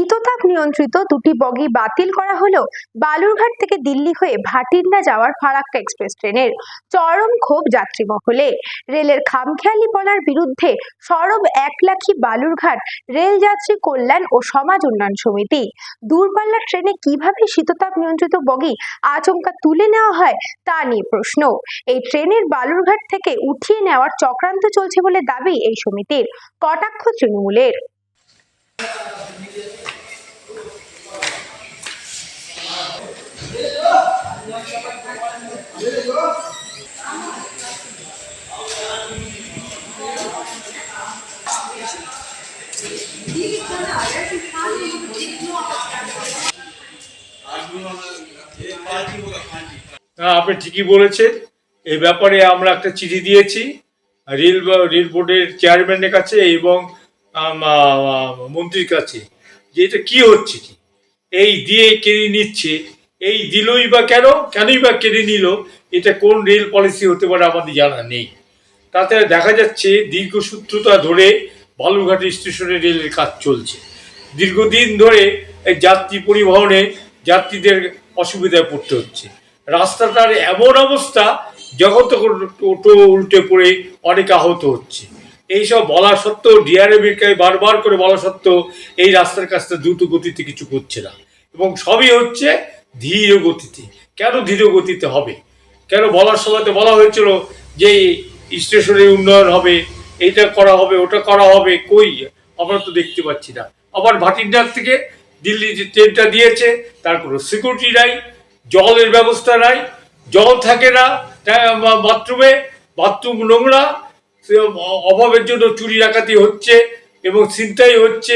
শীততাপ নিয়ন্ত্রিত দুটি বগি বাতিল করা হলো বালুরঘাট থেকে দিল্লি হয়ে ভাটিন্ডা যাওয়ার ফারাক্কা এক্সপ্রেস ট্রেনের চরম ক্ষোভ যাত্রী মহলে রেলের খামখেয়ালিপনার বিরুদ্ধে সরব এক লাখি বালুরঘাট রেল যাত্রী কল্যাণ ও সমাজ উন্নয়ন সমিতি। দূরপাল্লার ট্রেনে কীভাবে শীততাপ নিয়ন্ত্রিত বগি আচমকা তুলে নেওয়া হয় তা নিয়ে প্রশ্ন। এই ট্রেনের বালুরঘাট থেকে উঠিয়ে নেওয়ার চক্রান্ত চলছে বলে দাবি এই সমিতির। কটাক্ষ তৃণমূলের। আপনি ঠিকই বলেছেন। এই ব্যাপারে আমরা একটা চিঠি দিয়েছি। রেল রেল বোর্ডের চেয়ারম্যানের কাছে এবং মন্ত্রীর কাছে যে এটা কি হচ্ছে কি? এই দিয়ে কেড়ে নিচ্ছে? এই দিলই বা কেন? কেনই বা কেড়ে নিল? এটা কোন রেল পলিসি হতে পারে আমাদের জানা নেই। তাতে দেখা যাচ্ছে দীর্ঘসূত্রতা ধরে বালুরঘাট স্টেশনে রেলের কাজ চলছে। দীর্ঘদিন ধরে এই যাত্রী পরিবহনে যাত্রীদের অসুবিধায় পড়তে হচ্ছে। রাস্তাটার এমন অবস্থা যখন তখন টোটো উল্টে পড়ে অনেক আহত হচ্ছে। এইসব বলা সত্ত্বেও ডিআরএমের বারবার করে বলা সত্ত্বেও এই রাস্তার কাজটা দ্রুত গতিতে কিছু করছে না। এবং সবই হচ্ছে ধীর গতিতে। কেন ধীর গতিতে হবে? কেন বলার সময় তো বলা হয়েছিল যে স্টেশনের উন্নয়ন হবে, এইটা করা হবে, ওটা করা হবে, কই? আমরা তো দেখতে পাচ্ছি না। আবার ভাটিন্ডার থেকে দিল্লি যে ট্রেনটা দিয়েছে, তার কোনো সিকিউরিটি নাই, জলের ব্যবস্থা নাই, জল থাকে না বাথরুমে, বাথরুম নোংরা অভাবের জন্য চুরি ডাকাতি হচ্ছে এবং চিন্তাই হচ্ছে।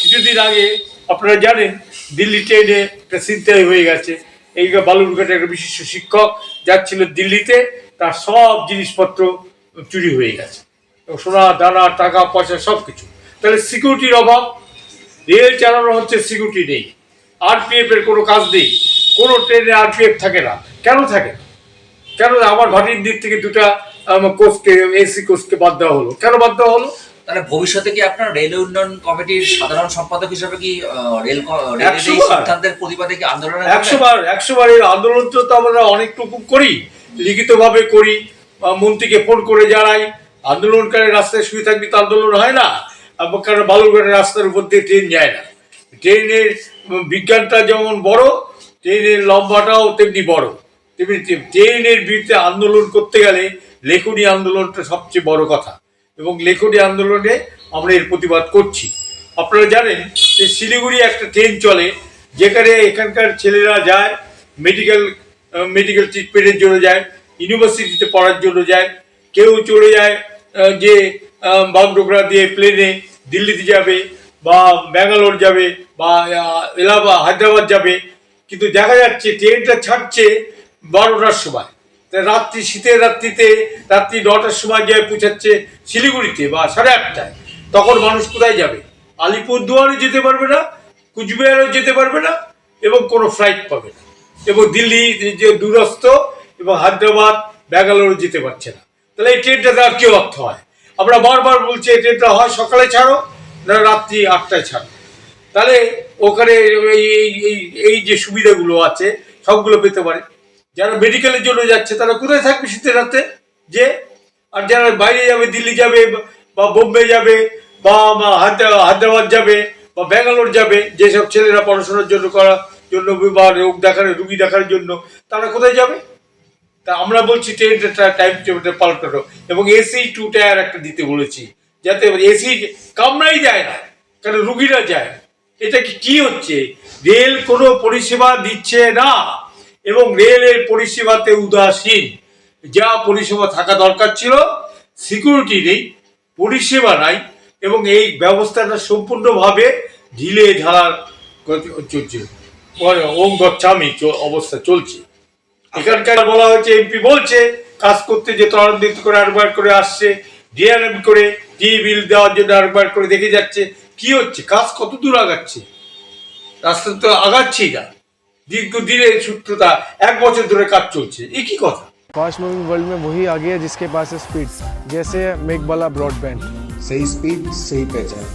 কিছুদিন আগে, আপনারা জানেন দিল্লি ট্রেনে ছিনতাই হয়ে গেছে। এই বালুরঘাটের একটা বিশিষ্ট শিক্ষক যাচ্ছিল দিল্লিতে, তার সব জিনিসপত্র চুরি হয়ে গেছে। সোনা, দানা, টাকা, পয়সা সব কিছু তাহলে সিকিউরিটির অভাব, রেল চালানো হচ্ছে সিকিউরিটি নেই। আরপিএফ এর কোনো কাজ নেই। কোনো ট্রেনে আরপিএফ থাকে না। কেন থাকে? কেন আমার ভাটির দিক থেকে দুটা কোচকে এসি কোচকে বাদ দেওয়া হলো? কেন বাদ দেওয়া হলো? তাহলে ভবিষ্যতে কি আপনার রেল উন্নয়ন কমিটির সাধারণ সম্পাদক হিসেবে কি রেল। সিদ্ধান্তের প্রতিবাদে কি আন্দোলন একশো বার একশো বার এই আন্দোলন তো তো আমরা অনেকটুকু করি লিখিতভাবে করি। মন্ত্রীকে ফোন করে জানাই আন্দোলনকারী রাস্তায় শুয়ে থাকবি তো আন্দোলন হয় না কারণ বালুরঘাটের রাস্তার উপর দিয়ে ট্রেন যায় না। ট্রেনের বিজ্ঞানটা যেমন বড় ট্রেনের লম্বাটাও তেমনি বড়। তেমনি ট্রেনের বিরুদ্ধে আন্দোলন করতে গেলে লেখনী আন্দোলনটা সবচেয়ে বড় কথা। এবং লেখনী আন্দোলনে আমরা এর প্রতিবাদ করছি। আপনারা জানেন যে শিলিগুড়ি একটা ট্রেন চলে, যেখানে এখানকার ছেলেরা যায় মেডিকেল মেডিকেল ট্রিটমেন্টের জন্য যায় ইউনিভার্সিটিতে পড়ার জন্য যায়, কেউ চলে যায় যে বাগডোগরা দিয়ে প্লেনে দিল্লিতে যাবে বা ব্যাঙ্গালোর যাবে বা এলাহাবাদ, হায়দ্রাবাদ যাবে। কিন্তু দেখা যাচ্ছে ট্রেনটা ছাড়ছে বারোটার সময়। রাত্রি, শীতের রাত্রিতে, রাত্রি নটার সময় যায় পৌঁছাচ্ছে শিলিগুড়িতে বা সাড়ে আটটায়। তখন মানুষ কোথায় যাবে? আলিপুরদুয়ারে যেতে পারবে না, কুচবিহারও যেতে পারবে না এবং কোনো ফ্লাইট পাবে না। এবং দিল্লি যে দূরস্থ এবং হায়দ্রাবাদ, ব্যাঙ্গালোরও যেতে পারছে না। তাহলে এই ট্রেনটাতে আর কি অর্থ হয়? আমরা বারবার বলছি, এই ট্রেনটা হয় সকালে ছাড়ো, না রাত্রি আটটায় ছাড়ো। তাহলে ওখানে এই এই যে সুবিধাগুলো আছে, সবগুলো পেতে পারে। যারা মেডিকেলের জন্য যাচ্ছে, তারা কোথায় থাকবে শীতের রাতে? যে, আর যারা বাইরে যাবে, দিল্লি যাবে, বা বোম্বে যাবে, বা হায়দ্রাবাদ যাবে, বা ব্যাঙ্গালোর যাবে, যেসব ছেলেরা পড়াশোনার জন্য করার জন্য বা রোগ দেখার রুগী দেখার জন্য, তারা কোথায় যাবে? তা আমরা বলছি ট্রেনটা টাইম টেবিলটা পাল্টানো এবং এসি টু টায়ার একটা দিতে বলেছি। যাতে এসি কামরাই যায় না কারণ রুগীরা যায় এটা কি হচ্ছে? রেল কোনো পরিষেবা দিচ্ছে না। এবং রেলের পরিষেবাতে উদাসীন। যা পরিষেবা থাকা দরকার ছিল সিকিউরিটি নেই, পরিষেবা নাই, এবং এই ব্যবস্থাটা সম্পূর্ণভাবে ঢিলে ঢালার চলছে। ওম গচ্ছামি অবস্থা চলছে। এখানকার বলা হয়েছে, এমপি বলছে, কাজ করতে যে তরান্বিত করে আরবার করে আসছে, ডিআরএম করে টি বিল দেওয়ার জন্য আরবার করে দেখে যাচ্ছে, কি হচ্ছে, কাজ কত দূর আগাচ্ছে? রাস্তা তো আগাচ্ছেই না। দীর্ঘদিনের সূত্রতা এক বছর ধরে কাজ চলছে এ কি কথা फास्ट मूविंग वर्ल्ड में वही आगे है जिसके पास है स्पीड जैसे मेघबाला ब्रॉडबैंड सही स्पीड सही पहचान